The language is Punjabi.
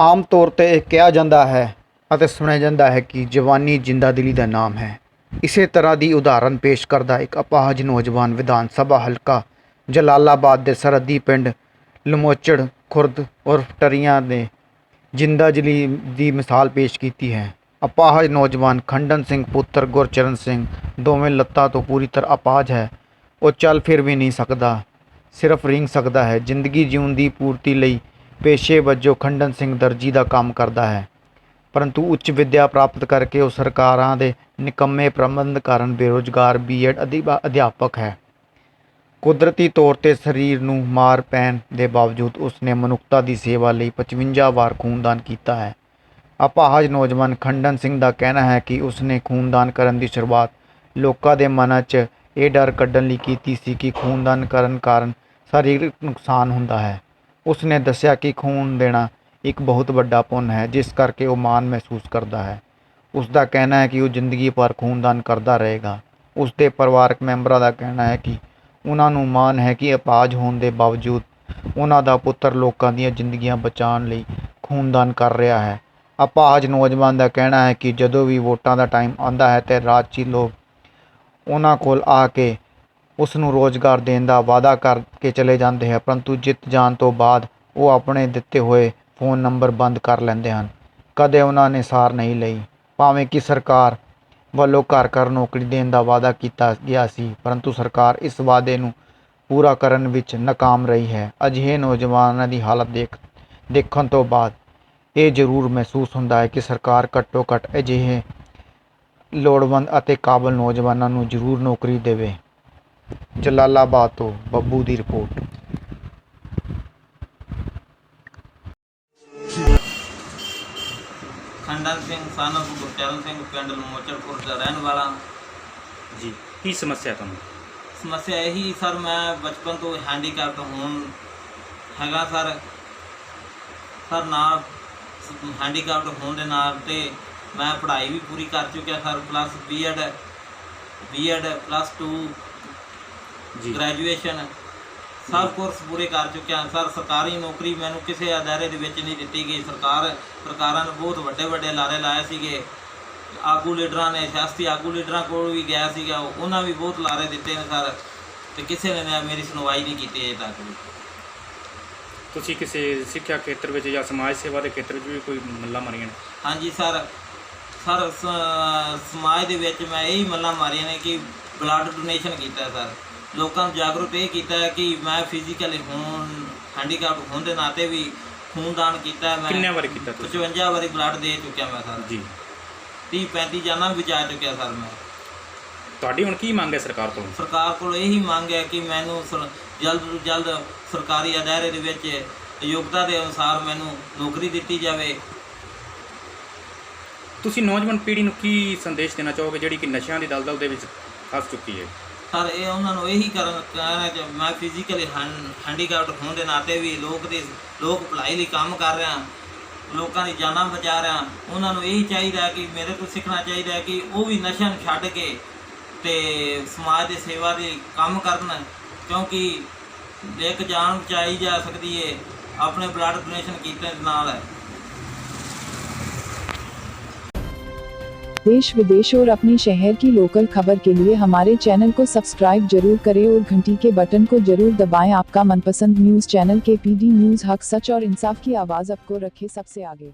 ਆਮ ਤੌਰ ਤੇ ਇਹ ਕਿਹਾ ਜਾਂਦਾ ਹੈ ਅਤੇ ਸੁਣਿਆ ਜਾਂਦਾ ਹੈ ਕਿ ਜਵਾਨੀ ਜਿੰਦਾ ਦਿਲੀ ਦਾ ਨਾਮ ਹੈ। ਇਸੇ ਤਰ੍ਹਾਂ ਦੀ ਉਦਾਹਰਨ ਪੇਸ਼ ਕਰਦਾ ਇੱਕ ਅਪਾਹਜ ਨੌਜਵਾਨ ਵਿਧਾਨ ਸਭਾ ਹਲਕਾ ਜਲਾਲਾਬਾਦ ਦੇ ਸਰਹੱਦੀ ਪਿੰਡ ਲਮੋਚੜ, ਖੁਰਦ ਉਰਫ ਟਰੀਆਂ ਨੇ ਜਿੰਦਾ ਜਲੀ ਦੀ ਮਿਸਾਲ ਪੇਸ਼ ਕੀਤੀ ਹੈ। ਅਪਾਹਜ ਨੌਜਵਾਨ ਖੰਡਨ ਸਿੰਘ ਪੁੱਤਰ ਗੁਰਚਰਨ ਸਿੰਘ ਦੋਵੇਂ ਲੱਤਾਂ ਤੋਂ ਪੂਰੀ ਤਰ੍ਹਾਂ ਅਪਾਹਜ ਹੈ। ਉਹ ਚੱਲ ਫਿਰ ਵੀ ਨਹੀਂ ਸਕਦਾ। ਸਿਰਫ ਰਿੰਗ ਸਕਦਾ ਹੈ। ਜ਼ਿੰਦਗੀ ਜਿਉਣ ਦੀ ਪੂਰਤੀ ਲਈ ਪੇਸ਼ੇ ਵਜੋਂ ਖੰਡਨ ਸਿੰਘ ਦਰਜੀ ਦਾ ਕੰਮ ਕਰਦਾ ਹੈ। ਪਰੰਤੂ ਉੱਚ ਵਿੱਦਿਆ ਪ੍ਰਾਪਤ ਕਰਕੇ ਉਹ ਸਰਕਾਰਾਂ ਦੇ ਨਿਕੰਮੇ ਪ੍ਰਬੰਧ ਕਾਰਨ ਬੇਰੁਜ਼ਗਾਰ ਬੀਐਡ ਅਧਿਆਪਕ ਹੈ। ਕੁਦਰਤੀ ਤੌਰ ਤੇ ਸਰੀਰ ਨੂੰ ਮਾਰ ਪੈਣ ਦੇ ਬਾਵਜੂਦ ਉਸਨੇ ਮਨੁੱਖਤਾ ਦੀ ਸੇਵਾ ਲਈ 55 ਵਾਰ ਖੂਨਦਾਨ ਕੀਤਾ ਹੈ। ਅਪਾਹਜ ਨੌਜਵਾਨ ਖੰਡਨ ਸਿੰਘ ਦਾ ਕਹਿਣਾ ਹੈ ਕਿ ਉਸਨੇ ਖੂਨਦਾਨ ਕਰਨ ਦੀ ਸ਼ੁਰੂਆਤ ਲੋਕਾਂ ਦੇ ਮਨਾਂ 'ਚ ਇਹ ਡਰ ਕੱਢਣ ਲਈ ਕੀਤੀ ਸੀ ਕਿ ਖੂਨਦਾਨ ਕਰਨ ਕਾਰਨ ਸਰੀਰਕ ਨੁਕਸਾਨ ਹੁੰਦਾ ਹੈ। ਉਸਨੇ ਦੱਸਿਆ ਕਿ ਖੂਨ ਦੇਣਾ ਇੱਕ ਬਹੁਤ ਵੱਡਾ ਪੁੰਨ ਹੈ, ਜਿਸ ਕਰਕੇ ਉਹ ਮਾਣ ਮਹਿਸੂਸ ਕਰਦਾ ਹੈ। ਉਸ ਦਾ ਕਹਿਣਾ ਹੈ ਕਿ ਉਹ ਜ਼ਿੰਦਗੀ ਭਰ ਖੂਨਦਾਨ ਕਰਦਾ ਰਹੇਗਾ। ਉਸ ਦੇ ਪਰਿਵਾਰਕ ਮੈਂਬਰਾਂ ਦਾ ਕਹਿਣਾ ਹੈ ਕਿ ਉਹਨਾਂ ਨੂੰ ਮਾਣ ਹੈ ਕਿ ਅਪਾਹਜ ਹੋਣ ਦੇ ਬਾਵਜੂਦ ਉਹਨਾਂ ਦਾ ਪੁੱਤਰ ਲੋਕਾਂ ਦੀਆਂ ਜ਼ਿੰਦਗੀਆਂ ਬਚਾਉਣ ਲਈ ਖੂਨਦਾਨ ਕਰ ਰਿਹਾ ਹੈ। ਅਪਾਹਜ ਨੌਜਵਾਨ ਦਾ ਕਹਿਣਾ ਹੈ ਕਿ ਜਦੋਂ ਵੀ ਵੋਟਾਂ ਦਾ ਟਾਈਮ ਆਉਂਦਾ ਹੈ ਤੇ ਰਾਜਸੀ ਲੋਕ ਉਹਨਾਂ ਕੋਲ ਆ ਕੇ ਉਸ ਨੂੰ ਰੋਜ਼ਗਾਰ ਦੇਣ ਦਾ ਵਾਅਦਾ ਕਰਕੇ ਚਲੇ ਜਾਂਦੇ ਹੈ ਪਰੰਤੂ ਜਿੱਤ ਜਾਣ ਤੋਂ ਬਾਅਦ ਉਹ ਆਪਣੇ ਦਿੱਤੇ ਹੋਏ ਫੋਨ ਨੰਬਰ ਬੰਦ ਕਰ ਲੈਂਦੇ ਹਨ। ਕਦੇ ਉਹਨਾਂ ਨੇ ਸਾਰ ਨਹੀਂ ਲਈ। ਭਾਵੇਂ ਕਿ ਸਰਕਾਰ ਵੱਲੋਂ ਘਰ ਘਰ ਨੌਕਰੀ ਦੇਣ ਦਾ ਵਾਅਦਾ ਕੀਤਾ ਗਿਆ ਸੀ, ਪਰੰਤੂ ਸਰਕਾਰ ਇਸ ਵਾਅਦੇ ਨੂੰ ਪੂਰਾ ਕਰਨ ਵਿੱਚ ਨਾਕਾਮ ਰਹੀ ਹੈ। ਅਜਿਹੇ ਨੌਜਵਾਨਾਂ ਦੀ ਹਾਲਤ ਦੇਖ, ਦੇਖਣ ਤੋਂ ਬਾਅਦ ਇਹ ਜ਼ਰੂਰ ਮਹਿਸੂਸ ਹੁੰਦਾ ਹੈ ਕਿ ਸਰਕਾਰ ਘੱਟੋ ਘੱਟ ਅਜਿਹੇ ਲੋੜਵੰਦ ਅਤੇ ਕਾਬਲ ਨੌਜਵਾਨਾਂ ਨੂੰ ਜ਼ਰੂਰ ਨੌਕਰੀ ਦੇਵੇ। ਜਲਾਲਾਬਾਦ ਤੋਂ ਬੱਬੂ ਦੀ ਰਿਪੋਰਟ। ਖੰਡਨ ਸਿੰਘ ਸਨ ਗੁਰਚਰਨ ਸਿੰਘ ਪਿੰਡ ਮੋਚੜਪੁਰ ਦਾ ਰਹਿਣ ਵਾਲਾ। ਜੀ ਕੀ ਸਮੱਸਿਆ ਤੁਹਾਨੂੰ? ਸਮੱਸਿਆ ਇਹੀ ਸਰ ਮੈਂ ਬਚਪਨ ਤੋਂ ਹੈਂਡੀਕੈਪਟ ਹੋਣ ਹੈਗਾ ਸਰ। ਸਰ ਨਾਲ ਹੈਂਡੀਕੈਪਟ ਹੋਣ ਦੇ ਨਾਲ ਤੇ ਮੈਂ ਪੜ੍ਹਾਈ ਵੀ ਪੂਰੀ ਕਰ ਚੁੱਕਿਆ sir plus BEd BEd plus 2 ਜੀ। ਗ੍ਰੈਜੂਏਸ਼ਨ ਸਭ ਕੋਰਸ ਪੂਰੇ ਕਰ ਚੁੱਕਿਆ ਸਰ ਸਰਕਾਰੀ ਨੌਕਰੀ ਮੈਨੂੰ ਕਿਸੇ ਅਦਾਰੇ ਦੇ ਵਿੱਚ ਨਹੀਂ ਦਿੱਤੀ ਗਈ। ਸਰਕਾਰ ਸਰਕਾਰਾਂ ਨੇ ਬਹੁਤ ਵੱਡੇ ਵੱਡੇ ਲਾਰੇ ਲਾਏ ਸੀਗੇ। ਆਗੂ ਲੀਡਰਾਂ ਨੇ ਸਿਆਸੀ ਆਗੂ ਲੀਡਰਾਂ ਕੋਲ ਵੀ ਗਿਆ ਸੀਗਾ। ਉਹਨਾਂ ਵੀ ਬਹੁਤ ਲਾਰੇ ਦਿੱਤੇ ਨੇ ਸਰ। ਤੇ ਕਿਸੇ ਨੇ ਨਾ ਮੇਰੀ ਸੁਣਵਾਈ ਨਹੀਂ ਕੀਤੀ ਅਜੇ ਤੱਕ ਵੀ। ਤੁਸੀਂ ਕਿਸੇ ਸਿੱਖਿਆ ਖੇਤਰ ਵਿੱਚ ਜਾਂ ਸਮਾਜ ਸੇਵਾ ਦੇ ਖੇਤਰ ਵਿੱਚ ਵੀ ਕੋਈ ਮੱਲਾ ਮਾਰੀਆਂ ਨੇ? ਹਾਂਜੀ ਸਰ। ਸਰ ਸ- ਸਮਾਜ ਦੇ ਵਿੱਚ ਮੈਂ ਇਹੀ ਮੱਲਾਂ ਮਾਰੀਆਂ ਨੇ ਕਿ ਬਲੱਡ ਡੋਨੇਸ਼ਨ ਕੀਤਾ ਸਰ। ਲੋਕਾਂ ਨੂੰ ਜਾਗਰੂਕ ਇਹ ਕੀਤਾ ਹੈ ਕਿ ਮੈਂ ਫਿਜ਼ੀਕਲੀ ਹੋਣ ਹੈਂਡੀਕੈਪਟ ਹੋਣ ਦੇ ਨਾਤੇ ਵੀ ਖੂਨਦਾਨ ਕੀਤਾ ਮੈਂ ਕਿੰਨੇ ਵਾਰੀ ਕੀਤਾ ਤੁਸੀਂ? 55 ਵਾਰੀ ਬਲੱਡ ਦੇ ਚੁੱਕਿਆ ਮੈਂ ਸਰ। ਜੀ। 30 35 ਜਾਨਾਂ ਵੀ ਜਾ ਚੁੱਕਿਆ ਸਰ ਮੈਂ। ਤੁਹਾਡੀ ਹੁਣ ਕੀ ਮੰਗ ਹੈ ਸਰਕਾਰ ਤੋਂ? ਸਰਕਾਰ ਕੋਲ ਇਹੀ ਮੰਗ ਹੈ ਕਿ ਮੈਨੂੰ ਜਲਦ ਤੋਂ ਜਲਦ ਸਰਕਾਰੀ ਅਦਾਰੇ ਦੇ ਵਿੱਚ ਯੋਗਤਾ ਦੇ ਅਨੁਸਾਰ ਮੈਨੂੰ ਨੌਕਰੀ ਦਿੱਤੀ ਜਾਵੇ। ਤੁਸੀਂ ਨੌਜਵਾਨ ਪੀੜ੍ਹੀ ਨੂੰ ਕੀ ਸੰਦੇਸ਼ ਦੇਣਾ ਚਾਹੋਗੇ ਜਿਹੜੀ ਕਿ ਨਸ਼ਿਆਂ ਦੀ ਦਲਦਲ ਦੇ ਵਿੱਚ ਫਸ ਚੁੱਕੀ ਹੈ? ਸਰ ਇਹ ਉਹਨਾਂ ਨੂੰ ਇਹੀ ਕਰਨ ਕਹਿਣਾ ਕਿ ਮੈਂ ਫਿਜ਼ੀਕਲੀ ਹੈਂਡੀਕੈਪਟ ਹੋਣ ਦੇ ਨਾਤੇ ਵੀ ਲੋਕ ਦੇ, ਲੋਕ ਭਲਾਈ ਲਈ ਕੰਮ ਕਰ ਰਿਹਾ ਲੋਕਾਂ ਦੀ ਜਾਨਾਂ ਬਚਾ ਰਿਹਾ ਉਹਨਾਂ ਨੂੰ ਇਹੀ ਚਾਹੀਦਾ ਹੈ ਕਿ ਮੇਰੇ ਤੋਂ ਸਿੱਖਣਾ ਚਾਹੀਦਾ ਹੈ ਕਿ ਉਹ ਵੀ ਨਸ਼ਿਆਂ ਨੂੰ ਛੱਡ ਕੇ ਤੇ ਸਮਾਜ ਦੀ ਸੇਵਾ ਦੇ ਕੰਮ ਕਰਨ, ਕਿਉਂਕਿ ਇੱਕ ਜਾਨ ਬਚਾਈ ਜਾ ਸਕਦੀ ਹੈ, ਆਪਣੇ ਬਲੱਡ ਡੋਨੇਸ਼ਨ ਕੀਤੇ ਨਾਲ देश विदेश और अपने शहर की लोकल खबर के लिए हमारे चैनल को सब्सक्राइब ज़रूर करें और घंटी के बटन को ज़रूर दबाएँ। आपका मनपसंद न्यूज़ चैनल के पीडी न्यूज़ हक सच और इंसाफ की आवाज़ आपको रखे सबसे आगे।